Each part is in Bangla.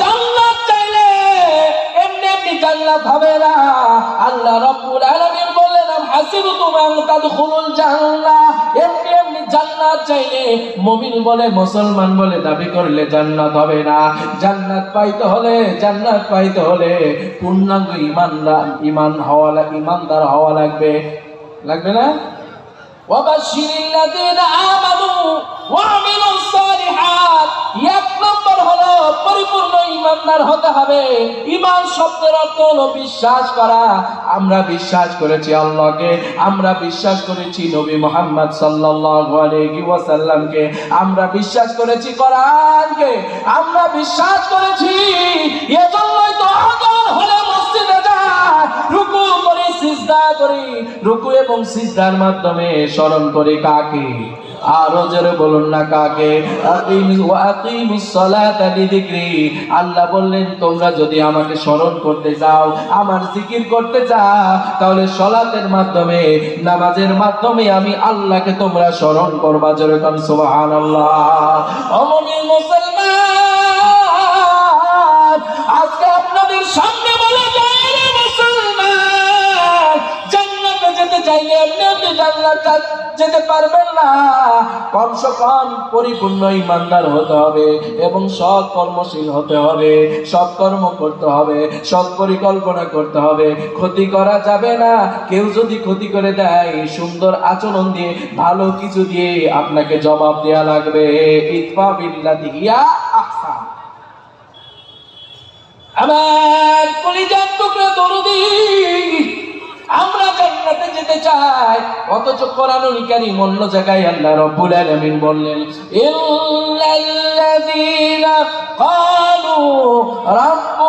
জান্নাত চাইলে এমনি এমনি জান্নাত হবে না। আল্লাহ রব্বুল আলামিন বললেন হাসিবতুম আন তাদখুলুল জান্নাহ? এমনি এমনি জান্নাত চাইলে মুমিন বলে, মুসলমান বলে দাবি করলে জান্নাত হবে না। জান্নাত পাইতে হলে, জান্নাত পাইতে হলে পূর্ণাঙ্গ ইমানদার, ইমান হওয়া ইমানদার হওয়া লাগবে। লাগবে না? ওয়াবাশশিরিল লাযিনা আমানু ওয়া আমিলুস ইমানদার হতে হবে। ইমান শব্দের অর্থ হলো বিশ্বাস করা। আমরা বিশ্বাস করেছি আল্লাহকে, আমরা বিশ্বাস করেছি নবী মোহাম্মদ সাল্লাল্লাহু আলাইহি ওয়াসাল্লামকে, আমরা বিশ্বাস করেছি কোরআনকে, আমরা বিশ্বাস করেছি। এজন্যই তো আজান হলে রুকু এবং সিজদার মাধ্যমে স্মরণ করে কাকে? আরও জোরে বলুন না কাকে? আল্লাহ বললেন, তোমরা যদি আমাকে স্মরণ করতে চাও, আমার জিকির করতে চাও, তাহলে সলাতের মাধ্যমে, নামাজের মাধ্যমে আমি আল্লাহকে তোমরা স্মরণ করবা। জোরে কান, সুবহানাল্লাহ। অমনিল মুসলমান! যেতে পারবেন না। কমসে কম পরিপূর্ণ ইমানদার হতে হবে এবং সৎ কর্মশীল হতে হবে, সৎ কর্ম করতে হবে, সৎ পরিকল্পনা করতে হবে। ক্ষতি করা যাবে না। কেউ যদি ক্ষতি করে দেয়, সুন্দর আচরণ দিয়ে, ভালো কিছু দিয়ে আপনাকে জবাব দেয়া লাগবে। ইতফা বিল্লাতি আমার কলিজার দরদি আমরা জান্নাতে যেতে চায়। অথচ কোরআনুল কারীম অন্য জায়গায় আল্লাহ রব্বুল আলামিন বললেন ইল্লাল্লাযীনা ক্বালু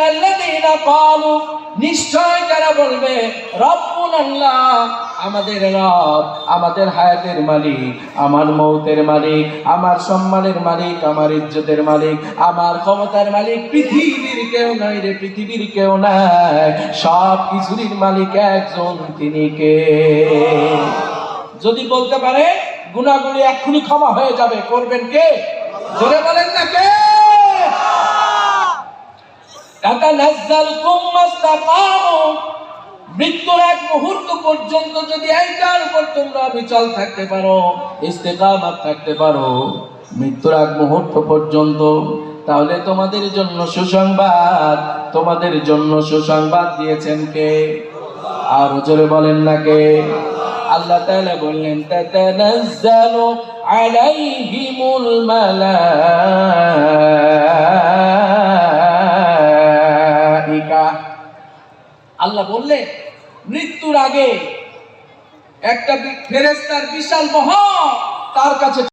বললেন ইন্নাল্লাযীনা ক্বালু, নিশ্চয় যারা বলবে, রব্বুন আল্লাহ, আমাদের রব, আমাদের হায়াতের মালিক, আমার মৌতের মালিক, আমার সম্মানের মালিক, আমার ইজ্জতের মালিক, আমার ক্ষমতার মালিক, পৃথিবীর কেউ নাই রে, পৃথিবীর কেউ নাই। সব কিছুরই মালিক একজন, তিনি কে? যদি বলতে পারে গুণাগুলি এক্ষুনি ক্ষমা হয়ে যাবে, করবেন কে? জোরে বলেন না কে? মৃত্যুর এক মুহূর্ত পর্যন্ত যদি এইটার উপর তোমরা বিচল থাকতে পারো, ইস্তেকামাত থাকতে পারো, মৃত্যুর এক মুহূর্ত পর্যন্ত, তাহলে তোমাদের জন্য সুসংবাদ, তোমাদের জন্য সুসংবাদ দিয়েছেন কে? আর জোরে বলেন না কে? আল্লাহ তাআলা বললেন, তাতানাজ্জালু আলাইহিমুল মালাইকা। বললেন মৃত্যুর আগে একটা ফেরেস্তার বিশাল মহা তার কাছে